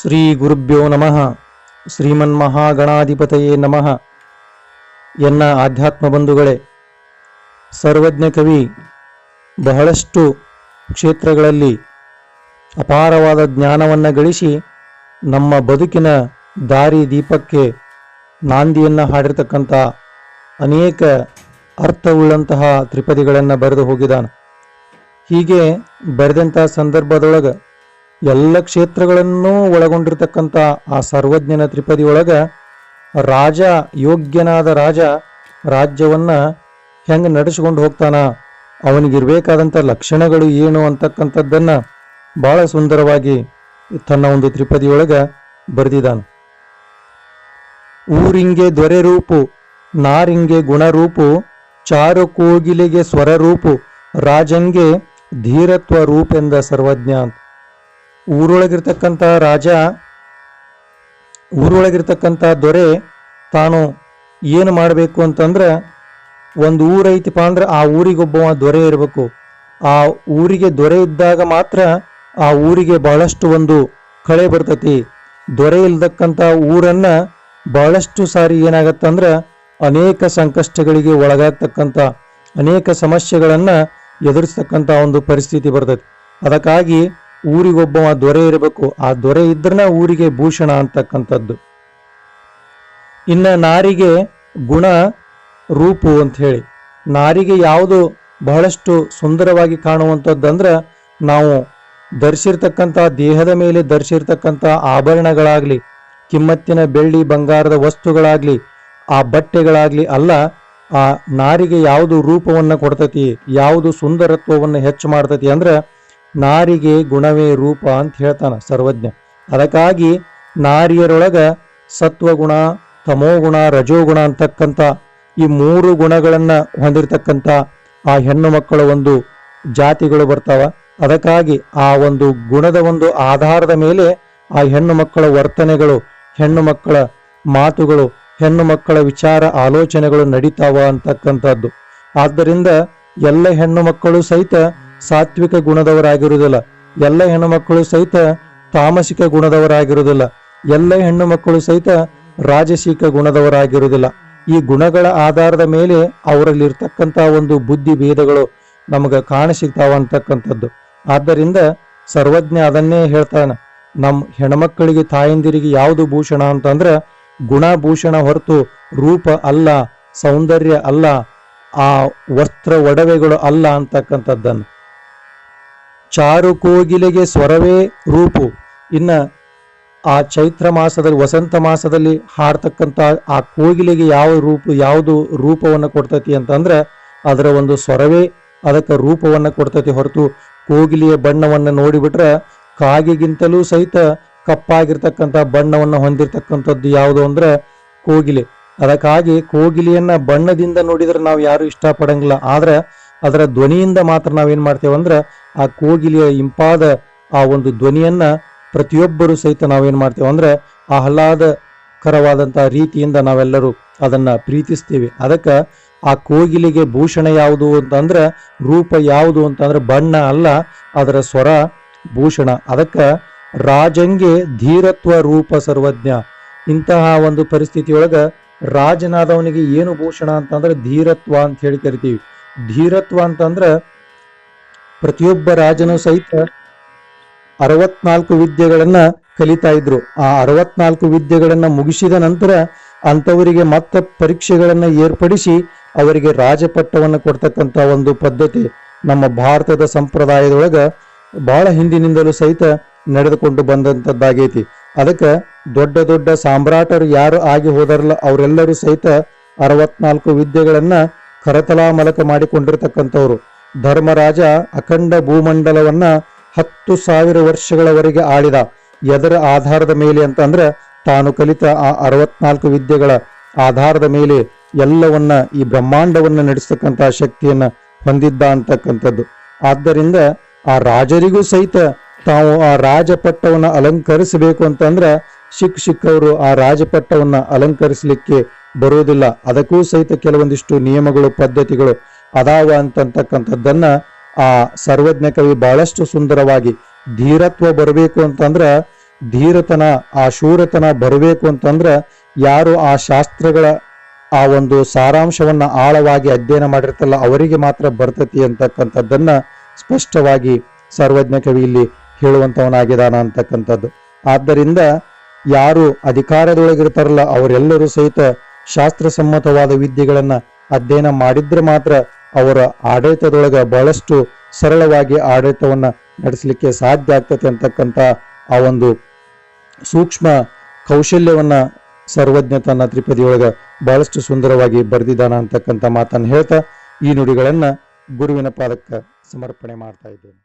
ಶ್ರೀ ಗುರುಭ್ಯೋ ನಮಃ. ಶ್ರೀಮನ್ಮಹಾಗಣಾಧಿಪತಯೇ ನಮಃ. ಎನ್ನ ಆಧ್ಯಾತ್ಮ ಬಂಧುಗಳೇ, ಸರ್ವಜ್ಞ ಕವಿ, ಬಹಳಷ್ಟು ಕ್ಷೇತ್ರಗಳಲ್ಲಿ ಅಪಾರವಾದ ಜ್ಞಾನವನ್ನು ಗಳಿಸಿ ನಮ್ಮ ಬದುಕಿನ ದಾರಿ ದೀಪಕ್ಕೆ ನಾಂದಿಯನ್ನು ಹಾಡಿರ್ತಕ್ಕಂಥ ಅನೇಕ ಅರ್ಥವುಳ್ಳಂತಹ ತ್ರಿಪದಿಗಳನ್ನು ಬರೆದು ಹೋಗಿದ್ದಾನೆ. ಹೀಗೆ ಬರೆದಂಥ ಸಂದರ್ಭದೊಳಗೆ ಎಲ್ಲ ಕ್ಷೇತ್ರಗಳನ್ನೂ ಒಳಗೊಂಡಿರ್ತಕ್ಕಂಥ ಆ ಸರ್ವಜ್ಞನ ತ್ರಿಪದಿ ಒಳಗ ರಾಜ, ಯೋಗ್ಯನಾದ ರಾಜ ರಾಜ್ಯವನ್ನ ಹೆಂಗೆ ನಡೆಸಿಕೊಂಡು ಹೋಗ್ತಾನ, ಅವನಿಗಿರ್ಬೇಕಾದಂಥ ಲಕ್ಷಣಗಳು ಏನು ಅಂತಕ್ಕಂಥದ್ದನ್ನು ಬಹಳ ಸುಂದರವಾಗಿ ತನ್ನ ಒಂದು ತ್ರಿಪದಿಯೊಳಗ ಬರೆದಿದ್ದಾನೆ ಊರಿಂಗೆ ದೊರೆ ರೂಪು, ನಾರಿಂಗೆ ಗುಣರೂಪು ಚಾರು ಕೋಗಿಲೆಗೆ ಸ್ವರರೂಪು ರಾಜಂಗೆ ಧೀರತ್ವ ರೂಪೆಂದ ಸರ್ವಜ್ಞ ಅಂತ. ಊರೊಳಗಿರ್ತಕ್ಕಂಥ ರಾಜ, ಊರೊಳಗಿರ್ತಕ್ಕಂಥ ದೊರೆ ತಾನು ಏನು ಮಾಡಬೇಕು ಅಂತಂದ್ರೆ ಒಂದು ಊರೈತಿಪ್ಪ ಅಂದ್ರೆ ಆ ಊರಿಗೊಬ್ಬವ ದೊರೆ ಇರಬೇಕು. ಆ ಊರಿಗೆ ದೊರೆ ಇದ್ದಾಗ ಮಾತ್ರ ಆ ಊರಿಗೆ ಬಹಳಷ್ಟು ಒಂದು ಕಳೆ ಬರ್ತತಿ. ದೊರೆ ಇಲ್ದಕ್ಕಂಥ ಊರನ್ನ ಬಹಳಷ್ಟು ಸಾರಿ ಏನಾಗತ್ತಂದ್ರೆ ಅನೇಕ ಸಂಕಷ್ಟಗಳಿಗೆ ಒಳಗಾಗ್ತಕ್ಕಂಥ, ಅನೇಕ ಸಮಸ್ಯೆಗಳನ್ನು ಎದುರಿಸ್ತಕ್ಕಂಥ ಒಂದು ಪರಿಸ್ಥಿತಿ ಬರ್ತೈತಿ. ಅದಕ್ಕಾಗಿ ಊರಿಗೊಬ್ಬವ ದೊರೆ ಇರಬೇಕು. ಆ ದೊರೆ ಇದ್ರನ ಊರಿಗೆ ಭೂಷಣ ಅಂತಕ್ಕಂಥದ್ದು. ಇನ್ನ ನಾರಿಗೆ ಗುಣ ರೂಪು ಅಂತ ಹೇಳಿ. ನಾರಿಗೆ ಯಾವುದು ಬಹಳಷ್ಟು ಸುಂದರವಾಗಿ ಕಾಣುವಂಥದ್ದಂದ್ರೆ ನಾವು ಧರಿಸಿರ್ತಕ್ಕಂಥ ದೇಹದ ಮೇಲೆ ಧರಿಸಿರ್ತಕ್ಕಂಥ ಆಭರಣಗಳಾಗ್ಲಿ, ಕಿಮ್ಮತ್ತಿನ ಬೆಳ್ಳಿ ಬಂಗಾರದ ವಸ್ತುಗಳಾಗ್ಲಿ, ಆ ಬಟ್ಟೆಗಳಾಗ್ಲಿ ಅಲ್ಲ, ಆ ನಾರಿಗೆ ಯಾವುದು ರೂಪವನ್ನು ಕೊಡ್ತತಿ, ಯಾವುದು ಸುಂದರತ್ವವನ್ನು ಹೆಚ್ಚು ಮಾಡ್ತತಿ ಅಂದ್ರೆ ನಾರಿಗೆ ಗುಣವೇ ರೂಪ ಅಂತ ಹೇಳ್ತಾನ ಸರ್ವಜ್ಞ. ಅದಕ್ಕಾಗಿ ನಾರಿಯರೊಳಗ ಸತ್ವಗುಣ, ತಮೋಗುಣ, ರಜೋಗುಣ ಅಂತಕ್ಕಂಥ ಈ ಮೂರು ಗುಣಗಳನ್ನು ಹೊಂದಿರತಕ್ಕಂಥ ಆ ಹೆಣ್ಣು ಮಕ್ಕಳ ಒಂದು ಜಾತಿಗಳು ಬರ್ತಾವ. ಅದಕ್ಕಾಗಿ ಆ ಒಂದು ಗುಣದ ಒಂದು ಆಧಾರದ ಮೇಲೆ ಆ ಹೆಣ್ಣು ಮಕ್ಕಳ ವರ್ತನೆಗಳು, ಹೆಣ್ಣು ಮಕ್ಕಳ ಮಾತುಗಳು, ಹೆಣ್ಣು ಮಕ್ಕಳ ವಿಚಾರ, ಆಲೋಚನೆಗಳು ನಡೀತಾವ ಅಂತಕ್ಕಂಥದ್ದು. ಆದ್ದರಿಂದ ಎಲ್ಲ ಹೆಣ್ಣು ಮಕ್ಕಳು ಸಹಿತ ಸಾತ್ವಿಕ ಗುಣದವರಾಗಿರುವುದಿಲ್ಲ. ಎಲ್ಲ ಹೆಣ್ಣುಮಕ್ಕಳು ಸಹಿತ ತಾಮಸಿಕ ಗುಣದವರಾಗಿರುವುದಿಲ್ಲ. ಎಲ್ಲ ಹೆಣ್ಣು ಮಕ್ಕಳು ಸಹಿತ ರಾಜಸಿಕ ಗುಣದವರಾಗಿರುವುದಿಲ್ಲ. ಈ ಗುಣಗಳ ಆಧಾರದ ಮೇಲೆ ಅವರಲ್ಲಿರ್ತಕ್ಕಂಥ ಒಂದು ಬುದ್ಧಿ ಭೇದಗಳು ನಮಗೆ ಕಾಣಸಿಗ್ತಾವ ಅಂತಕ್ಕಂಥದ್ದು. ಆದ್ದರಿಂದ ಸರ್ವಜ್ಞ ಅದನ್ನೇ ಹೇಳ್ತಾನೆ. ನಮ್ಮ ಹೆಣ್ಮಕ್ಕಳಿಗೆ ತಾಯಂದಿರಿಗೆ ಯಾವುದು ಭೂಷಣ ಅಂತಂದ್ರೆ ಗುಣಭೂಷಣ ಹೊರತು ರೂಪ ಅಲ್ಲ, ಸೌಂದರ್ಯ ಅಲ್ಲ, ಆ ವಸ್ತ್ರ ಒಡವೆಗಳು ಅಲ್ಲ ಅಂತಕ್ಕಂಥದ್ದನ್ನು. ಚಾರು ಕೋಗಿಲೆಗೆ ಸ್ವರವೇ ರೂಪು. ಇನ್ನ ಆ ಚೈತ್ರ ಮಾಸದಲ್ಲಿ, ವಸಂತ ಮಾಸದಲ್ಲಿ ಹಾಡ್ತಕ್ಕಂಥ ಆ ಕೋಗಿಲೆಗೆ ಯಾವ ರೂಪ, ಯಾವುದು ರೂಪವನ್ನು ಕೊಡ್ತೈತಿ ಅಂತಂದ್ರೆ ಅದರ ಒಂದು ಸ್ವರವೇ ಅದಕ್ಕೆ ರೂಪವನ್ನು ಕೊಡ್ತೈತಿ ಹೊರತು ಕೋಗಿಲೆಯ ಬಣ್ಣವನ್ನು ನೋಡಿಬಿಟ್ರೆ ಕಾಗೆಗಿಂತಲೂ ಸಹಿತ ಕಪ್ಪಾಗಿರ್ತಕ್ಕಂಥ ಬಣ್ಣವನ್ನು ಹೊಂದಿರತಕ್ಕಂಥದ್ದು ಯಾವುದು ಅಂದ್ರೆ ಕೋಗಿಲೆ. ಅದಕ್ಕಾಗಿ ಕೋಗಿಲೆಯನ್ನ ಬಣ್ಣದಿಂದ ನೋಡಿದ್ರೆ ನಾವು ಯಾರು ಇಷ್ಟಪಡಂಗಿಲ್ಲ. ಆದ್ರೆ ಅದರ ಧ್ವನಿಯಿಂದ ಮಾತ್ರ ನಾವೇನ್ ಮಾಡ್ತೇವೆ ಅಂದ್ರೆ ಆ ಕೋಗಿಲೆಯ ಇಂಪಾದ ಆ ಒಂದು ಧ್ವನಿಯನ್ನ ಪ್ರತಿಯೊಬ್ಬರು ಸಹಿತ ನಾವೇನ್ ಮಾಡ್ತೇವೆ ಅಂದ್ರೆ ಆಹ್ಲಾದಕರವಾದಂತಹ ರೀತಿಯಿಂದ ನಾವೆಲ್ಲರೂ ಅದನ್ನ ಪ್ರೀತಿಸ್ತೀವಿ. ಅದಕ್ಕೆ ಆ ಕೋಗಿಲಿಗೆ ಭೂಷಣ ಯಾವುದು ಅಂತಂದ್ರೆ ರೂಪ ಯಾವುದು ಅಂತಂದ್ರೆ ಬಣ್ಣ ಅಲ್ಲ, ಅದರ ಸ್ವರ ಭೂಷಣ. ಅದಕ್ಕೆ ರಾಜಂಗೆ ಧೀರತ್ವ ರೂಪ ಸರ್ವಜ್ಞ. ಇಂತಹ ಒಂದು ಪರಿಸ್ಥಿತಿಯೊಳಗ ರಾಜನಾದವನಿಗೆ ಏನು ಭೂಷಣ ಅಂತಂದ್ರೆ ಧೀರತ್ವ ಅಂತ ಹೇಳಿ ಕರಿತೀವಿ. ಧೀರತ್ವ ಅಂತಂದ್ರೆ ಪ್ರತಿಯೊಬ್ಬ ರಾಜನೂ ಸಹಿತ ಅರವತ್ನಾಲ್ಕು ವಿದ್ಯೆಗಳನ್ನ ಕಲಿತಾ ಇದ್ರು. ಆ ಅರವತ್ನಾಲ್ಕು ವಿದ್ಯೆಗಳನ್ನ ಮುಗಿಸಿದ ನಂತರ ಅಂಥವರಿಗೆ ಮತ್ತೆ ಪರೀಕ್ಷೆಗಳನ್ನು ಏರ್ಪಡಿಸಿ ಅವರಿಗೆ ರಾಜಪಟ್ಟವನ್ನು ಕೊಡ್ತಕ್ಕಂಥ ಒಂದು ಪದ್ಧತಿ ನಮ್ಮ ಭಾರತದ ಸಂಪ್ರದಾಯದೊಳಗ ಬಹಳ ಹಿಂದಿನಿಂದಲೂ ಸಹಿತ ನಡೆದುಕೊಂಡು ಬಂದಂಥದ್ದಾಗೈತಿ ಅದಕ್ಕೆ ದೊಡ್ಡ ದೊಡ್ಡ ಸಾಮ್ರಾಟರು ಯಾರು ಆಗಿ ಹೋದಾರಲ್ಲ ಅವರೆಲ್ಲರೂ ಸಹಿತ ಅರವತ್ನಾಲ್ಕು ವಿದ್ಯೆಗಳನ್ನ ಕರತಲಾಮಲಕ ಮಾಡಿಕೊಂಡಿರ್ತಕ್ಕಂಥವ್ರು. ಧರ್ಮರಾಜ ಅಖಂಡ ಭೂಮಂಡಲವನ್ನ ಹತ್ತು ಸಾವಿರ ವರ್ಷಗಳವರೆಗೆ ಆಳಿದ. ಎದರ ಆಧಾರದ ಮೇಲೆ ಅಂತಂದ್ರೆ ತಾನು ಕಲಿತ ಆ ಅರವತ್ನಾಲ್ಕು ವಿದ್ಯೆಗಳ ಆಧಾರದ ಮೇಲೆ ಎಲ್ಲವನ್ನ ಈ ಬ್ರಹ್ಮಾಂಡವನ್ನ ನಡೆಸ್ತಕ್ಕಂತಹ ಶಕ್ತಿಯನ್ನ ಹೊಂದಿದ್ದ ಅಂತಕ್ಕಂಥದ್ದು. ಆದ್ದರಿಂದ ಆ ರಾಜರಿಗೂ ಸಹಿತ ತಾವು ಆ ರಾಜಪಟ್ಟವನ್ನ ಅಲಂಕರಿಸಬೇಕು ಅಂತಂದ್ರೆ ಶಿಕ್ ಶಿಕ್ಕವರು ಆ ರಾಜಪಟ್ಟವನ್ನ ಅಲಂಕರಿಸಲಿಕ್ಕೆ ಬರುವುದಿಲ್ಲ. ಅದಕ್ಕೂ ಸಹಿತ ಕೆಲವೊಂದಿಷ್ಟು ನಿಯಮಗಳು, ಪದ್ಧತಿಗಳು ಅದಾವ ಅಂತಕ್ಕಂಥದ್ದನ್ನ ಆ ಸರ್ವಜ್ಞ ಕವಿ ಬಹಳಷ್ಟು ಸುಂದರವಾಗಿ ಧೀರತ್ವ ಬರಬೇಕು ಅಂತಂದ್ರ ಧೀರತನ, ಆ ಶೂರತನ ಬರಬೇಕು ಅಂತಂದ್ರ ಯಾರು ಆ ಶಾಸ್ತ್ರಗಳ ಆ ಒಂದು ಸಾರಾಂಶವನ್ನ ಆಳವಾಗಿ ಅಧ್ಯಯನ ಮಾಡಿರ್ತಲ್ಲ ಅವರಿಗೆ ಮಾತ್ರ ಬರ್ತತಿ ಅಂತಕ್ಕಂಥದ್ದನ್ನ ಸ್ಪಷ್ಟವಾಗಿ ಸರ್ವಜ್ಞ ಕವಿ ಇಲ್ಲಿ ಹೇಳುವಂತವನಾಗಿದ್ದಾನ ಅಂತಕ್ಕಂಥದ್ದು. ಆದ್ದರಿಂದ ಯಾರು ಅಧಿಕಾರದೊಳಗಿರ್ತಾರಲ್ಲ, ಅವರೆಲ್ಲರೂ ಸಹಿತ ಶಾಸ್ತ್ರಸಮ್ಮತವಾದ ವಿದ್ಯೆಗಳನ್ನ ಅಧ್ಯಯನ ಮಾಡಿದ್ರೆ ಮಾತ್ರ ಅವರ ಆಡಳಿತದೊಳಗೆ ಬಹಳಷ್ಟು ಸರಳವಾಗಿ ಆಡಳಿತವನ್ನು ನಡೆಸಲಿಕ್ಕೆ ಸಾಧ್ಯ ಆಗ್ತದೆ ಅಂತಕ್ಕಂಥ ಆ ಒಂದು ಸೂಕ್ಷ್ಮ ಕೌಶಲ್ಯವನ್ನ ಸರ್ವಜ್ಞ ತನ್ನ ತ್ರಿಪದಿಯೊಳಗ ಬಹಳಷ್ಟು ಸುಂದರವಾಗಿ ಬರೆದಿದ್ದಾನ ಅಂತಕ್ಕಂಥ ಮಾತನ್ನು ಹೇಳ್ತಾ ಈ ನುಡಿಗಳನ್ನ ಗುರುವಿನ ಪಾದಕ್ಕೆ ಸಮರ್ಪಣೆ ಮಾಡ್ತಾ ಇದ್ದೇನೆ.